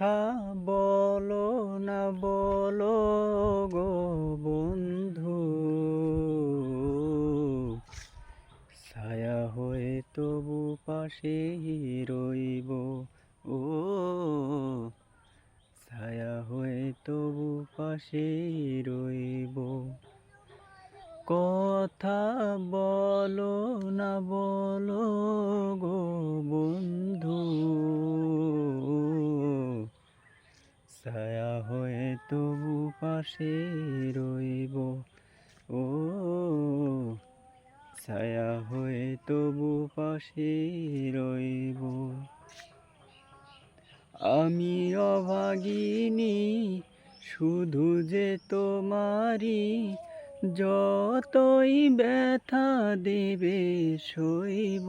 কথা বলো না বলো গো বন্ধু। ছায়া হয়ে তবু পাশে রইব, ও ছায়া হয়ে তবু পাশে রইব। কথা বলো না বলো ছায়া হয়ে তবু পাশে রইব। ও, ছায়া হয়ে তবু পাশে রইব। আমি অভাগিনী, শুধু যে তোমারই যতই ব্যথা দেবে সইব।